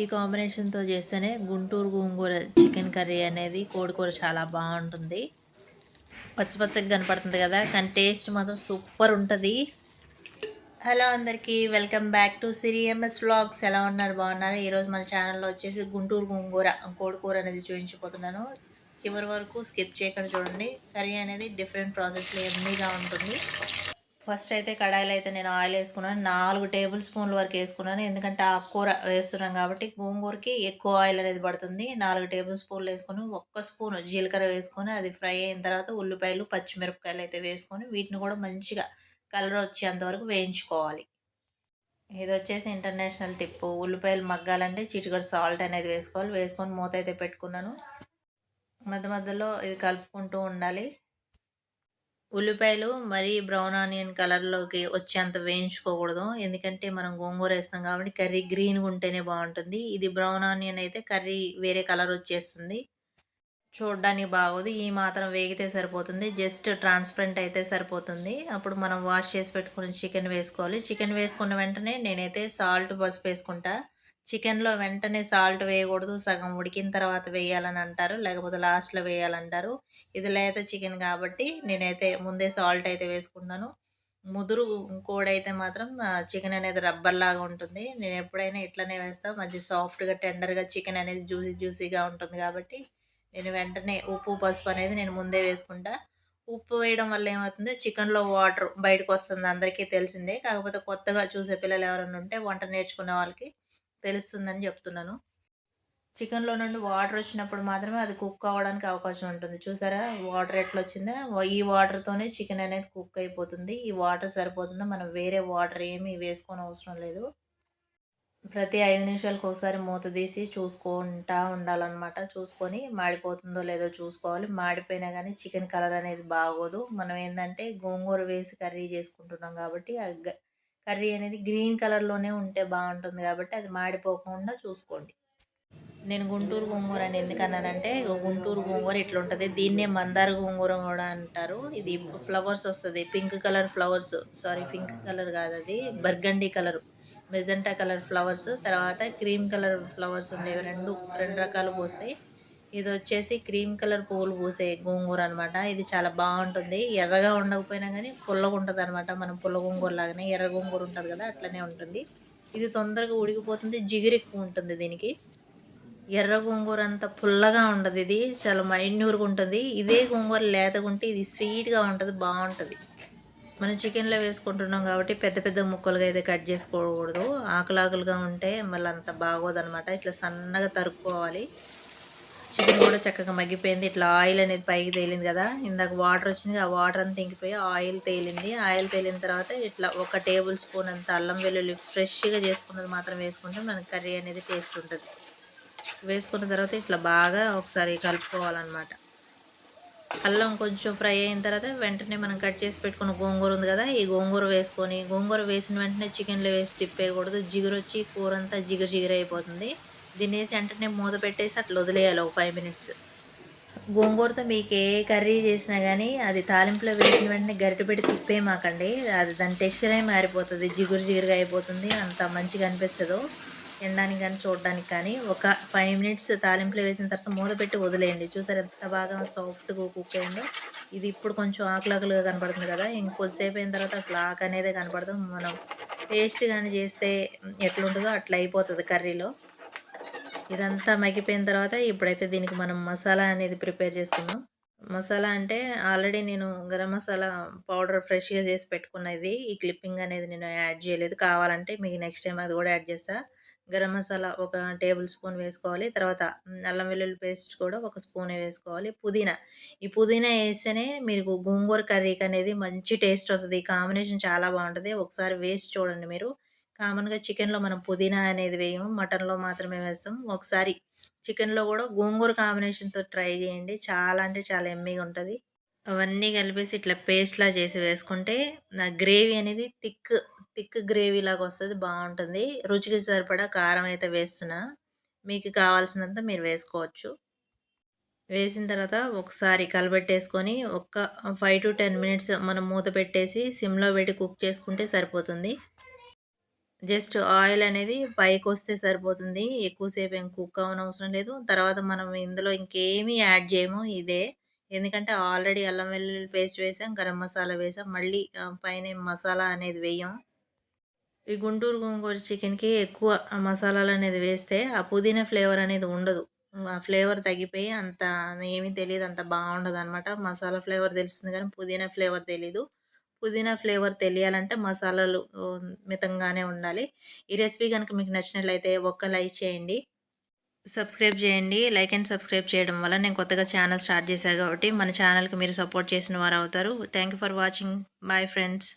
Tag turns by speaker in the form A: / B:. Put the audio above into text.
A: ఈ కాంబినేషన్తో చేస్తేనే గుంటూరు గోంగూర చికెన్ కర్రీ అనేది కోడికూర చాలా బాగుంటుంది. పచ్చపచ్చగా కనపడుతుంది కదా కానీ టేస్ట్ మాత్రం సూపర్ ఉంటుంది. హలో అందరికీ welcome back to Siri MS vlogs ఎలా ఉన్నారు? బాగున్నారు? ఈరోజు మన ఛానల్లో వచ్చేసి గుంటూరు గోంగూర కోడికూర అనేది చూపించిపోతున్నాను చివరి వరకు స్కిప్ చేయకుండా చూడండి. కర్రీ అనేది డిఫరెంట్ ప్రాసెస్లో ఎమ్మీగా ఉంటుంది. ఫస్ట్ అయితే కడాయిలో అయితే నేను ఆయిల్ వేసుకున్నాను. నాలుగు టేబుల్ స్పూన్ల వరకు వేసుకున్నాను. ఎందుకంటే ఆకుకూర వేస్తున్నాం కాబట్టి గోంగూరకి ఎక్కువ ఆయిల్ అనేది పడుతుంది. నాలుగు టేబుల్ స్పూన్లు వేసుకొని ఒక్క స్పూన్ జీలకర్ర వేసుకొని అది ఫ్రై అయిన తర్వాత ఉల్లిపాయలు పచ్చిమిరపకాయలు అయితే వేసుకొని వీటిని కూడా మంచిగా కలర్ వచ్చేంత వరకు వేయించుకోవాలి. ఇది వచ్చేసి ఇంటర్నేషనల్ టిప్ ఉల్లిపాయలు మగ్గాలంటే చిటికడ సాల్ట్ అనేది వేసుకోవాలి. వేసుకొని మూత అయితే పెట్టుకున్నాను. మధ్య మధ్యలో ఇది కలుపుకుంటూ ఉండాలి. ఉల్లిపాయలు మరీ బ్రౌన్ ఆనియన్ కలర్లోకి వచ్చేంత వేయించుకోకూడదు. ఎందుకంటే మనం గోంగూర వేస్తాం కాబట్టి కర్రీ గ్రీన్గా ఉంటేనే బాగుంటుంది. ఇది బ్రౌన్ ఆనియన్ అయితే కర్రీ వేరే కలర్ వచ్చేస్తుంది. చూడడానికి బాగోదు. ఈ మాత్రం వేగితే సరిపోతుంది. జస్ట్ ట్రాన్స్పరెంట్ అయితే సరిపోతుంది. అప్పుడు మనం వాష్ చేసి పెట్టుకుని చికెన్ వేసుకోవాలి. చికెన్ వేసుకున్న వెంటనే నేనైతే సాల్ట్ పసుపు వేసుకుంటా. చికెన్లో వెంటనే సాల్ట్ వేయకూడదు సగం ఉడికిన తర్వాత వేయాలని అంటారు లేకపోతే లాస్ట్లో వేయాలంటారు. ఇది లేత చికెన్ కాబట్టి నేనైతే ముందే సాల్ట్ అయితే వేసుకున్నాను ముదురు కోడైతే మాత్రం చికెన్ అనేది రబ్బర్ లాగా ఉంటుంది. నేను ఎప్పుడైనా ఇట్లనే వేస్తాను మంచి సాఫ్ట్గా టెండర్గా చికెన్ అనేది జ్యూసీ జ్యూసీగా ఉంటుంది కాబట్టి నేను వెంటనే ఉప్పు పసుపు అనేది నేను ముందే వేసుకుంటా. ఉప్పు వేయడం వల్ల ఏమవుతుంది? చికెన్లో వాటర్ బయటకు వస్తుంది. అందరికీ తెలిసిందే. కాకపోతే కొత్తగా చూసే పిల్లలు ఎవరైనా ఉంటే వంట నేర్చుకునే వాళ్ళకి తెలుస్తుందని చెప్తున్నాను. చికెన్లో నుండి వాటర్ వచ్చినప్పుడు మాత్రమే అది కుక్ అవ్వడానికి అవకాశం ఉంటుంది. చూసారా? వాటర్ ఎట్లా వచ్చిందో ఈ వాటర్తోనే చికెన్ అనేది కుక్ అయిపోతుంది. ఈ వాటర్ సరిపోతుందో? మనం వేరే వాటర్ ఏమీ వేసుకొని అవసరం లేదు. ప్రతి ఐదు నిమిషాలకు ఒకసారి మూత తీసి చూసుకుంటా ఉండాలన్నమాట. చూసుకొని మాడిపోతుందో లేదో చూసుకోవాలి. మాడిపోయినా కానీ చికెన్ కలర్ అనేది బాగోదు. మనం ఏంటంటే గోంగూర వేసి కర్రీ చేసుకుంటున్నాం కాబట్టి కర్రీ అనేది గ్రీన్ కలర్లోనే ఉంటే బాగుంటుంది కాబట్టి అది మాడిపోకుండా చూసుకోండి. నేను గుంటూరు గోంగూర అని ఎందుకన్నానంటే గుంటూరు గోంగూర ఇట్లా ఉంటుంది దీన్నే మందార గోంగూర కూడా అంటారు. ఇది ఫ్లవర్స్ వస్తుంది. Pink colour flowers sorry pink colour కాదు అది burgundy colour. Magenta colour flowers తర్వాత క్రీమ్ కలర్ ఫ్లవర్స్ ఉండేవి రెండు రెండు రకాలు పోస్తాయి. ఇది వచ్చేసి క్రీమ్ కలర్ పూలు పూసే గోంగూర అనమాట ఇది చాలా బాగుంటుంది. ఎర్రగా ఉండకపోయినా కానీ పుల్లగా ఉంటుంది అనమాట మనం పుల్ల గోంగూర లాగానే ఎర్ర గోంగూర ఉంటుంది కదా అట్లనే ఉంటుంది. ఇది తొందరగా ఉడికిపోతుంది. జిగురు ఎక్కువ ఉంటుంది దీనికి. ఎర్ర గోంగూర అంత పుల్లగా ఉండదు ఇది. చాలా మైన్యూర్గా ఉంటుంది. ఇదే గోంగూర లేతగా ఉంటే ఇది స్వీట్గా ఉంటుంది బాగుంటుంది. మనం చికెన్లో వేసుకుంటున్నాం కాబట్టి పెద్ద పెద్ద ముక్కలుగా అయితే కట్ చేసుకోకూడదు. ఆకులాకులుగా ఉంటే మళ్ళీ అంత బాగోదనమాట ఇట్లా సన్నగా తరుక్కోవాలి. చికెన్ కూడా చక్కగా మగ్గిపోయింది. ఇట్లా ఆయిల్ అనేది పైకి తేలింది కదా. ఇందాక వాటర్ వచ్చింది ఆ వాటర్ అంతా ఇంకిపోయి ఆయిల్ తేలింది. ఆయిల్ తేలిన తర్వాత ఇట్లా ఒక టేబుల్ స్పూన్ అంత అల్లం వెల్లుల్లి ఫ్రెష్గా చేసుకున్నది మాత్రం వేసుకుంటే మనకి కర్రీ అనేది టేస్ట్ ఉంటుంది. వేసుకున్న తర్వాత ఇట్లా బాగా ఒకసారి కలుపుకోవాలన్నమాట. అల్లం కొంచెం ఫ్రై అయిన తర్వాత వెంటనే మనం కట్ చేసి పెట్టుకున్న గోంగూర ఉంది కదా ఈ గోంగూర వేసుకొని గోంగూర వేసిన వెంటనే చికెన్లో వేసి తిప్పేయకూడదు. జిగురు వచ్చి కూర అంతా జిగురు జిగురు అయిపోతుంది. దినేసి వెంటనే మూత పెట్టేసి అట్లా వదిలేయాలి ఒక ఫైవ్ మినిట్స్ గోంగూరతో మీకు ఏ కర్రీ చేసినా కానీ అది తాలింపులో వేసిన వెంటనే గరిటె పెట్టి తిప్పేమాకండి అది దాని టెక్స్చరే మారిపోతుంది. జిగురు జిగురుగా అయిపోతుంది. అంత మంచిగా అనిపించదు. తినడానికి కానీ చూడడానికి కానీ ఒక ఫైవ్ మినిట్స్ తాలింపులో వేసిన తర్వాత మూత పెట్టి వదిలేయండి. చూసారు ఎంత బాగా సాఫ్ట్గా కుక్ అయిందో. ఇది ఇప్పుడు కొంచెం ఆకులాకులుగా కనపడుతుంది కదా. ఇంకొద్దిసేపు అయిన తర్వాత అసలు ఆకు అనేది కనపడదు. మనం టేస్ట్ కానీ చేస్తే ఎట్లుంటుందో అట్లా అయిపోతుంది కర్రీలో. ఇదంతా మగ్గిపోయిన తర్వాత ఇప్పుడైతే దీనికి మనం మసాలా అనేది ప్రిపేర్ చేసుకుందాం. మసాలా అంటే ఆల్రెడీ నేను గరం మసాలా పౌడర్ ఫ్రెష్గా చేసి పెట్టుకున్నది ఈ క్లిప్పింగ్ అనేది నేను యాడ్ చేయలేదు. కావాలంటే మీకు నెక్స్ట్ టైం అది కూడా యాడ్ చేస్తా. గరం మసాలా ఒక టేబుల్ స్పూన్ వేసుకోవాలి. తర్వాత అల్లం వెల్లుల్లి పేస్ట్ కూడా ఒక స్పూన్ వేసుకోవాలి. పుదీనా. ఈ పుదీనా వేస్తేనే మీరు గోంగూర కర్రీకి అనేది మంచి టేస్ట్ వస్తుంది. ఈ కాంబినేషన్ చాలా బాగుంటుంది. ఒకసారి వేసి చూడండి మీరు. కామన్గా చికెన్లో మనం పుదీనా అనేది వేయము మటన్లో మాత్రమే వేస్తాం ఒకసారి చికెన్లో కూడా గోంగూర కాంబినేషన్తో ట్రై చేయండి. చాలా అంటే చాలా ఎమ్మీగా ఉంటుంది. అవన్నీ కలిపేసి ఇట్లా పేస్ట్లా చేసి వేసుకుంటే నా గ్రేవీ అనేది థిక్ థిక్ గ్రేవీ లాగా వస్తుంది బాగుంటుంది. రుచికి సరిపడా కారం అయితే వేస్తున్నా. మీకు కావాల్సినంత మీరు వేసుకోవచ్చు. వేసిన తర్వాత ఒకసారి కలబెట్టేసుకొని ఒక్క ఫైవ్ టు టెన్ మినిట్స్ మనం మూత పెట్టేసి సిమ్లో పెట్టి కుక్ చేసుకుంటే సరిపోతుంది. జస్ట్ ఆయిల్ అనేది పైకి వస్తే సరిపోతుంది. ఎక్కువసేపు ఏం కుక్ అవ్వనవసరం లేదు. తర్వాత మనం ఇందులో ఇంకేమీ యాడ్ చేయము. ఇదే. ఎందుకంటే ఆల్రెడీ అల్లం వెల్లుల్లి పేస్ట్ వేసాం. గరం మసాలా వేసాం. మళ్ళీ పైన మసాలా అనేది వేయం. ఈ గుంటూరు గోంగూర చికెన్‌కి ఎక్కువ మసాలాలు అనేది వేస్తే ఆ పుదీనా ఫ్లేవర్ అనేది ఉండదు. ఆ ఫ్లేవర్ తగ్గిపోయి అంత ఏమీ తెలియదు అంత బాగుండదు అనమాట మసాలా ఫ్లేవర్ తెలుస్తుంది కానీ పుదీనా ఫ్లేవర్ తెలీదు. పుదీనా ఫ్లేవర్ తెలియాలంటే మసాలాలు మితంగానే ఉండాలి. ఈ రెసిపీ కనుక మీకు నచ్చినట్లయితే ఒక్క లైక్ చేయండి. సబ్స్క్రైబ్ చేయండి. లైక్ అండ్ సబ్స్క్రైబ్ చేయడం వల్ల నేను కొత్తగా ఛానల్ స్టార్ట్ చేశాను కాబట్టి మన ఛానల్‌కి మీరు సపోర్ట్ చేసిన వారు అవుతారు you for watching. Bye friends.